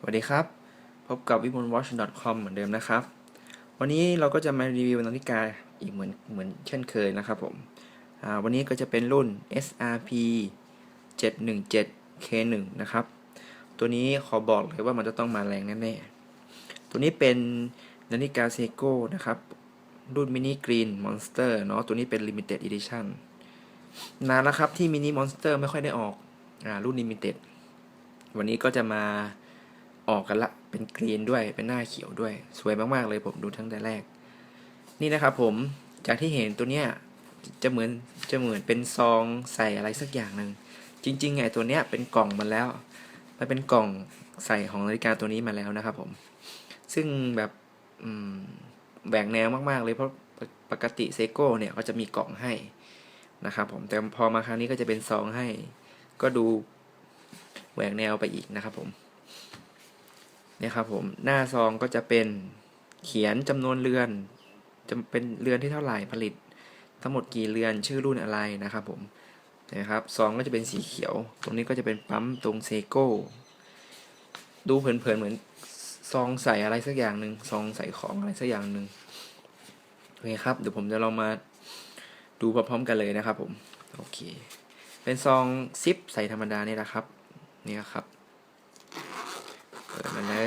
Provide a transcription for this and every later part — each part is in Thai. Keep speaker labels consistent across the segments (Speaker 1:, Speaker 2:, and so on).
Speaker 1: สวัสดีครับ พบกับวิมล watch com เหมือนเดิมนะครับ วันนี้เราก็จะมารีวิวนาฬิกาอีกเหมือนเหมือนเช่นเคยนะครับผมวันนี้ก็จะเป็นรุ่น SRP 717 K1 นะครับ ตัวนี้ขอบอกเลยว่ามันจะต้องมาแรงแน่ๆ ตัวนี้เป็นนาฬิกาเซโก้นะครับ รุ่นมินิกรีนมอนสเตอร์เนาะ ตัวนี้เป็น Limited Edition นานแล้วครับที่มินิมอนสเตอร์ไม่ค่อยได้ออกอรุ่น Limited วันนี้ก็จะมา ออกกันละ เป็นกรีนด้วย เป็นหน้าเขียวด้วย สวยมากๆเลยผมดูทั้งแต่แรก นี่นะครับผม จากที่เห็นตัวเนี้ย จะเหมือน จะเหมือนเป็นซองใส่อะไรสักอย่างหนึ่ง จริงๆไงตัวเนี้ยเป็นกล่องมันแล้ว มันเป็นกล่องใส่ของนาฬิกาตัวนี้มาแล้วนะครับผม ซึ่งแบบแบ่งแนวมากๆเลยเพราะปกติเซโก้เนี่ยก็จะมีกล่องให้นะครับผม แต่พอมาครั้งนี้ก็จะเป็นซองให้ ก็ดูแหวกแนวไปอีกนะครับผม เนี่ยครับผมหน้าซองก็จะเป็นเขียนจำนวนเรือนจะเป็นเรือนที่เท่าไหร่ผลิต ทั้งหมดกี่เรือนชื่อรุ่นอะไรนะครับผมนะครับซองก็จะเป็นสีเขียว ตรงนี้ก็จะเป็นปั๊มตรงเซโก้ดูเผินๆเหมือนซองใส่อะไรสักอย่างหนึ่งซองใส่ของอะไรสักอย่างหนึ่งโอเคครับเดี๋ยวผมจะลองมาดูพร้อมๆกันเลยนะครับผมโอเค เป็นซองซิปใส่ธรรมดาเนี่ยนะครับนี่ครับ เปิดมาเลย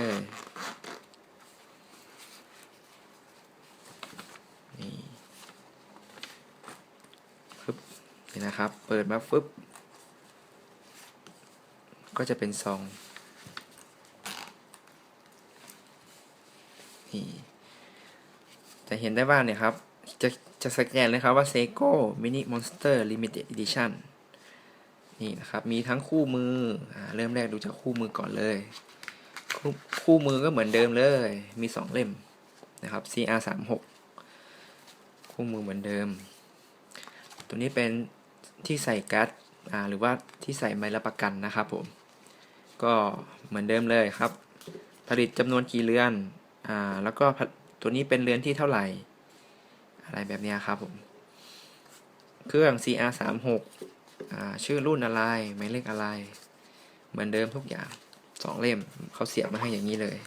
Speaker 1: นี่ฟึบ นะครับ เปิดมาฟึบก็จะเป็นซองนี่จะเห็นได้ว่าเนี่ยครับ จะจะสแกนเลยครับว่า Seiko Mini Monster Limited Edition นี่นะครับ มีทั้งคู่มืออเริ่มแรกดูจากคู่มือก่อนเลย คู่คู่มือก็เหมือนเดิมเลย มีสองเล่มนะครับ CR 3 6 คู่มือเหมือนเดิม ตัวนี้เป็น ที่ใส่การ์ดอ่าหรือว่าที่ใส่ใบรับประกันนะครับผม ก็เหมือนเดิมเลยครับ ผลิตจำนวนกี่เรือนอ่าแล้วก็ตัวนี้เป็นเรือนที่เท่าไหร่ อะไรแบบนี้ครับผม เครื่อง CR 3 6อ่าชื่อรุ่นอะไรหมายเลขอะไร เหมือนเดิมทุกอย่างสองเล่มเขาเสียบมาให้อย่างนี้เลย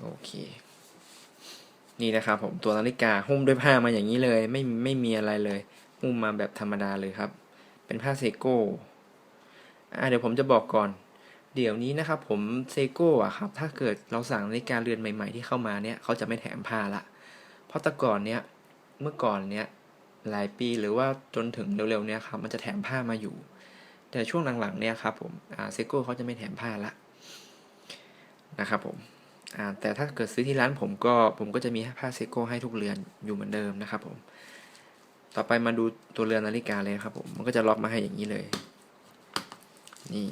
Speaker 1: โอเค นี่นะครับผมตัวนาฬิกาหุ้มด้วยผ้ามาอย่างนี้เลย ไม่ไม่มีอะไรเลย หุ้มมาแบบธรรมดาเลยครับ เป็นผ้าเซโก้อ่าเดี๋ยวผมจะบอกก่อน เดี๋ยวนี้นะครับผมเซโก้อะครับถ้าเกิดเราสั่งนาฬิกาเรือนใหม่ ๆ ที่เข้ามาเนี่ยเขาจะไม่แถมผ้าละเพราะแต่ก่อนเนี้ยเมื่อก่อนเนี้ยหลายปีหรือว่าจนถึงเร็วๆเนี้ยครับมันจะแถมผ้ามาอยู่ แต่ช่วงหลังๆเนี่ยครับผมเซโก้เขาจะไม่แถมผ้าละนะครับผม แต่ถ้าเกิดซื้อที่ร้านผมก็ผมก็จะมีผ้าเซโก้ให้ทุกเรือนอยู่เหมือนเดิมนะครับผม ต่อไปมาดูตัวเรือนนาฬิกาเลยครับผม มันก็จะล็อกมาให้อย่างนี้เลย นี่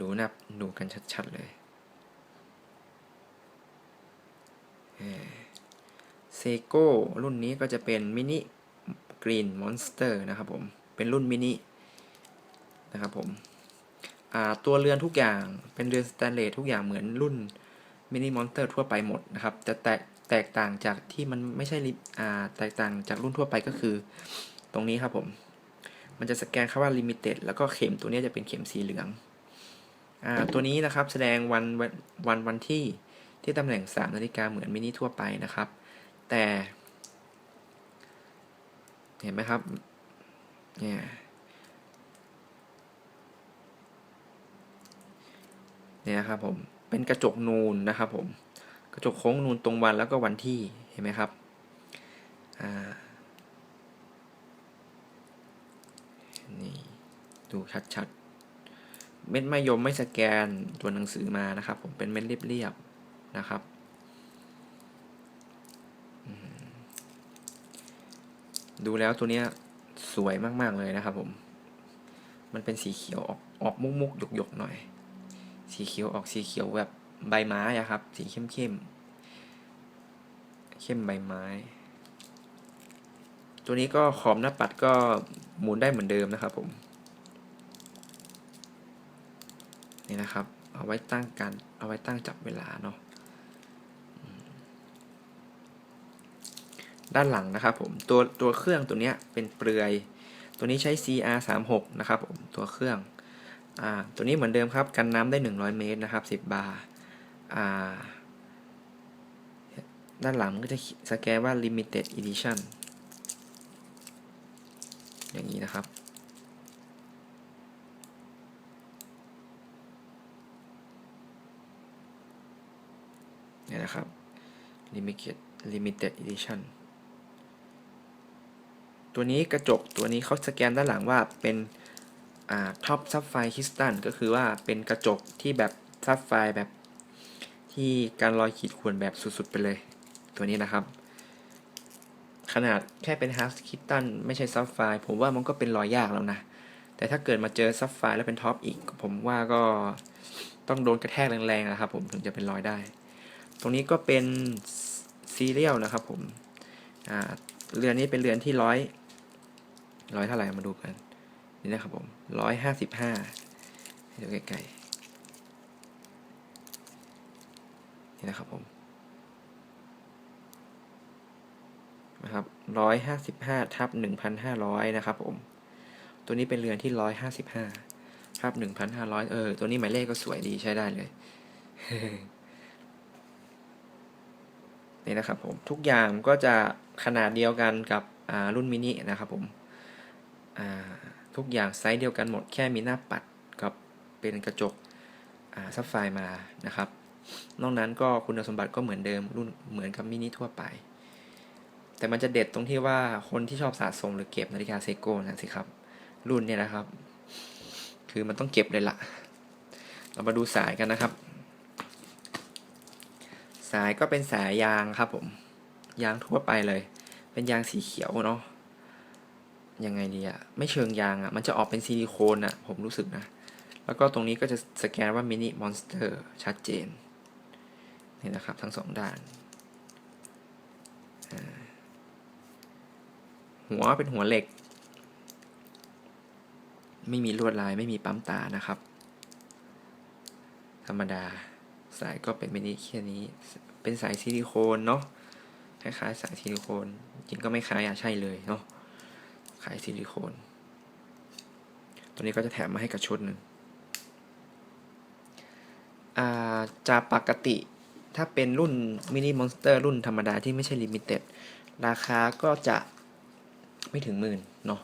Speaker 1: ดูนับดูกันชัดๆเลยเซโก้รุ่นนี้ก็จะเป็นมินิกรีนมอนสเตอร์นะครับผม เป็นรุ่นมินินะครับผม ตัวเรือนทุกอย่างเป็นเรือนสแตนเลสทุกอย่างเหมือนรุ่นมินิมอนสเตอร์ทั่วไปหมดนะครับจะแตกแตกต่างจากที่มันไม่ใช่ลิอ่าแตกต่างจากรุ่นทั่วไปก็คือ ตรงนี้ครับผม มันจะสแกนคำว่า limited แล้วก็เข็มตัวนี้จะเป็นเข็มสีเหลืองอตัวนี้นะครับแสดงวันวันวันวันที่ที่ตำแหน่ง3นาฬิกาเหมือนมินิทั่วไปนะครับ แต่ เห็นไหมครับเนี่ย เนี่ยครับผมเป็นกระจกนูนนะครับผมกระจกโค้งนูนตรงวันแล้วก็วันที่เห็นไหมครับนี่ดูชัดๆ เม็ดมะยมไม่สแกนตัวหนังสือมานะครับ ผมเป็นเม็ดเรียบๆนะครับดูแล้วตัวเนี้ยสวยมากๆเลยนะครับผม มันเป็นสีเขียวออกออกมุกมุกหยกหยกๆหน่อย สีเขียวออกสีเขียวแบบใบไม้อะครับ สีเข้มเข้มเข้มใบไม้ ตัวนี้ก็ขอบหน้าปัดก็หมุนได้เหมือนเดิมนะครับผม นี่นะครับ เอาไว้ตั้งการเอาไว้ตั้งจับเวลาเนาะด้านหลังนะครับผมตัวตัวเครื่องตัวเนี้ยเป็นเปลือย ตัวนี้ใช้ CR 3 6 นะครับผมตัวเครื่อง อ่าตัวนี้เหมือนเดิมครับ กันน้ำได้ 100 เมตรนะครับ 10 บาร์อ่าด้านหลังก็จะสแกนว่า limited edition อย่างนี้นะครับ เนี่ยนะครับ limited limited edition ตัวนี้กระจกตัวนี้เขาสแกนด้านหลังว่าเป็น ท็อปซับไฟคริสตัลก็คือว่าเป็นกระจกที่แบบซับไฟแบบที่การรอยขีดข่วนแบบสุดๆไปเลย ตัวนี้นะครับ ขนาดแค่เป็นฮาร์ดคริสตัลไม่ใช่ซับไฟผมว่ามันก็เป็นรอยยากแล้วนะ แต่ถ้าเกิดมาเจอซับไฟแล้วเป็นท็อปอีก ผมว่าก็ต้องโดนกระแทกแรงๆนะครับผมถึงจะเป็นรอยได้ ตรงนี้ก็เป็นซีเรียลนะครับผมเรือนนี้เป็นเรือนที่ร้อยร้อยเท่าไหร่มาดูกัน นี่นะครับผมร้อยห้าสิบห้าดูใกล้ๆนี่นะครับผมนะครับร้อยห้าสิบห้าทับหนึ่งพันห้าร้อยนะครับผม ตัวนี้เป็นเรือนที่ร้อยห้าสิบห้าทับหนึ่งพันห้าร้อยเออ ตัวนี้หมายเลขก็สวยดีใช้ได้เลย นี่นะครับผม ทุกอย่างก็จะขนาดเดียวกันกับรุ่นมินินะครับผม ทุกอย่างไซส์เดียวกันหมดแค่มีหน้าปัดกับเป็นกระจกซับไฟมานะครับ นอกนั้นก็คุณสมบัติก็เหมือนเดิมรุ่นเหมือนกับมินิทั่วไป แต่มันจะเด็ดตรงที่ว่าคนที่ชอบสะสมหรือเก็บนาฬิกาเซโก้นะสิครับ รุ่นเนี่ยนะครับ คือมันต้องเก็บเลยละเรามาดูสายกันนะครับ สายก็เป็นสายยางครับผม ยางทั่วไปเลย เป็นยางสีเขียวเนาะ ยังไงดีอะไม่เชิงยางอะมันจะออกเป็นซิลิโคนอะผมรู้สึกนะ แล้วก็ตรงนี้ก็จะสแกนว่ามินิมอนสเตอร์ชัดเจน นี่นะครับทั้งสองด้าน หัวเป็นหัวเหล็ก ไม่มีลวดลายไม่มีปั๊มตานะครับ ธรรมดาสายก็เป็นมินิแค่นี้ เป็นสายซิลิโคนเนาะคล้ายๆสายซิลิโคน จริงก็ไม่คล้ายอะใช่เลยเนาะ ขายซิลิโคน ตัวนี้ก็จะแถมมาให้กับชุดหนึ่งจากปกติถ้าเป็นรุ่นมินิมอนสเตอร์รุ่นธรรมดาที่ไม่ใช่ลิมิเต็ดราคาก็จะไม่ถึงหมื่นเนาะ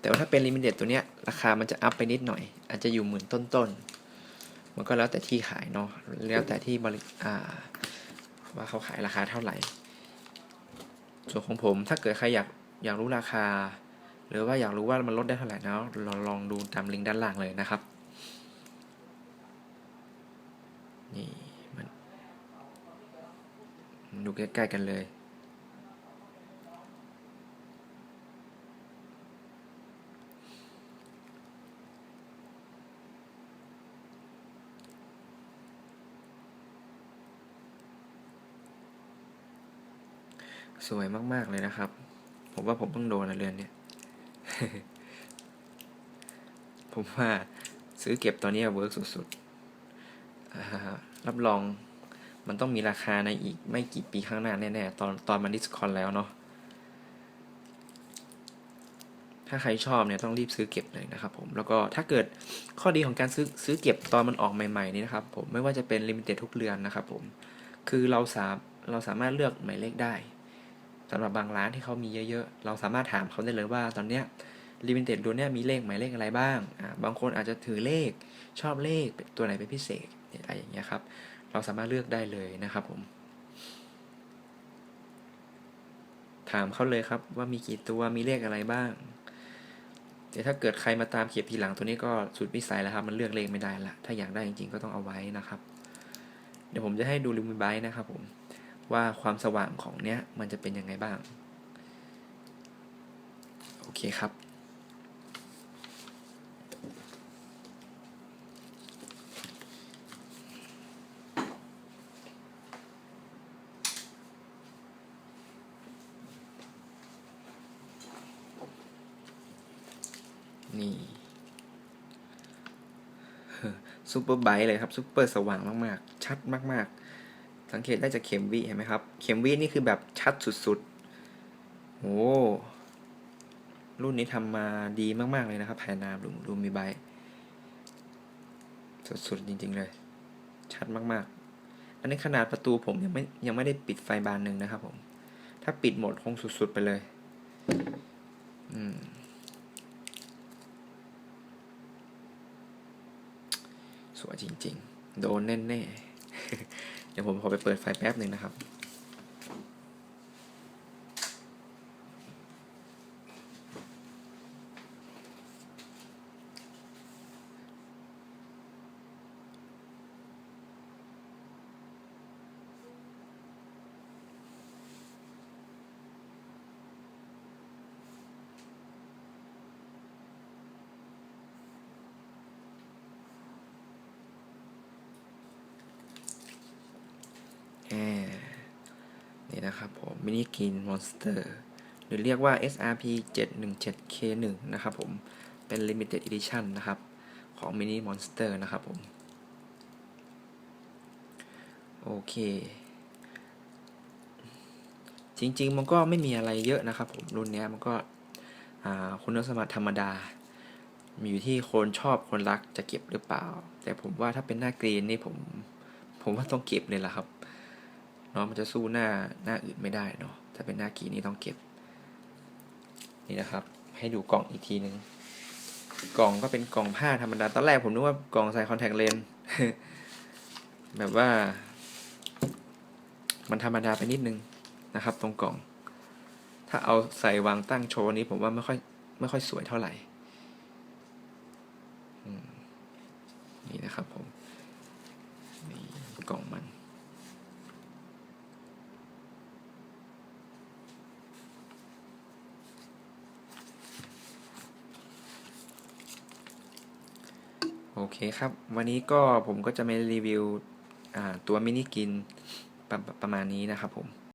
Speaker 1: แต่ว่าถ้าเป็นลิมิเต็ดตัวเนี้ยราคามันจะอัพไปนิดหน่อย อาจจะอยู่หมื่นต้นๆ มันก็แล้วแต่ที่ขายเนาะแล้วแต่ที่บริว่าเขาขายราคาเท่าไหร่ ส่วนของผมถ้าเกิดใครอยากอยากรู้ราคา หรือว่าอยากรู้ว่ามันลดได้เท่าไหร่นะลองลองดูตามลิงก์ด้านล่างเลยนะครับนี่มันดูใกล้ๆกันเลยสวยมาก ๆ เลยนะครับ ผมว่าผมต้องโดนนะเรือนเนี่ย ผมว่าซื้อเก็บตอนนี้เวิร์กสุดๆรับรองมันต้องมีราคาในอีกไม่กี่ปีข้างหน้า แน่ ๆ ตอนตอนมันดิสคอนแล้วเนาะ ถ้าใครชอบเนี่ยต้องรีบซื้อเก็บเลยนะครับผม แล้วก็ถ้าเกิดข้อดีของการซื้อซื้อเก็บตอนมันออกใหม่ ๆ นี่นะครับผม ไม่ว่าจะเป็นลิมิเต็ดทุกเรือนนะครับผม คือเราสามเราสามารถเลือกหมายเลขได้สำหรับบางร้านที่เขามีเยอะ ๆ เราสามารถถามเขาได้เลยว่าตอนเนี้ย ลิมิเต็ดตัวเนี้ยมีเลขหมายเลขอะไรบ้างอ่าบางคนอาจจะถือเลขชอบเลขตัวไหนเป็นพิเศษอะไรอย่างเงี้ยครับ เราสามารถเลือกได้เลยนะครับผม ถามเขาเลยครับว่ามีกี่ตัวมีเลขอะไรบ้างแต่ถ้าเกิดใครมาตามเขียบทีหลังตัวนี้ก็สุดวิสัยแล้วครับ มันเลือกเลขไม่ได้ละถ้าอยากได้จริงๆก็ต้องเอาไว้นะครับ เดี๋ยวผมจะให้ดูลิมิไบนะครับผมว่าความสว่างของเนี้ยมันจะเป็นยังไงบ้าง โอเคครับ นี่ซูเปอร์ไบต์เลยครับซูเปอร์สว่างมากๆ ชัดมากๆ สังเกตได้จากเข็มวิเห็นไหมครับ เข็มวินี่คือแบบชัดสุดๆโอ้รุ่นนี้ทำมาดีมากๆเลยนะครับแผ่นามดูดูมีใบสุดๆจริง ๆ เลย ชัดมากๆ อันนี้ขนาดประตูผมยังไม่ยังไม่ได้ปิดไฟบานหนึ่งนะครับผม ถ้าปิดหมดคงสุดๆไปเลย อืม สวยจริง ๆ โดนแน่ๆ เดี๋ยวผมขอไปเปิดไฟแป๊บหนึ่งนะครับ นี่นะครับผมมินิกินมอนสเตอร์หรือเรียกว่า SRP 717K1 นะครับผม เป็น Limited Edition นะครับ ของ Mini Monster นะครับผม โอเค จริง ๆ มันก็ไม่มีอะไรเยอะนะครับผม รุ่นเนี้ยมันก็คุณสมบัติธรรมดา มีอยู่ที่คนชอบคนรักจะเก็บหรือเปล่า แต่ผมว่าถ้าเป็นหน้ากรีนนี่ผม ผมว่าต้องเก็บเลยล่ะครับ เนาะมันจะสู้หน้าหน้าอื่นไม่ได้เนาะถ้าเป็นหน้ากีนี่ต้องเก็บ นี่นะครับ ให้ดูกล่องอีกทีหนึ่งกล่องก็เป็นกล่องผ้าธรรมดาตอนแรกผมนึกว่ากล่องใส่คอนแทคเลนส์แบบว่า มันธรรมดาไปนิดนึงนะครับ ตรงกล่อง ถ้าเอาใส่วางตั้งโชว์นี้ผมว่าไม่ค่อยไม่ค่อยสวยเท่าไหร่นี่นะครับผม นี่กล่องมัน เคครับ วันนี้ก็ผมก็จะมารีวิวตัวมินิกินประประมาณนี้นะครับผม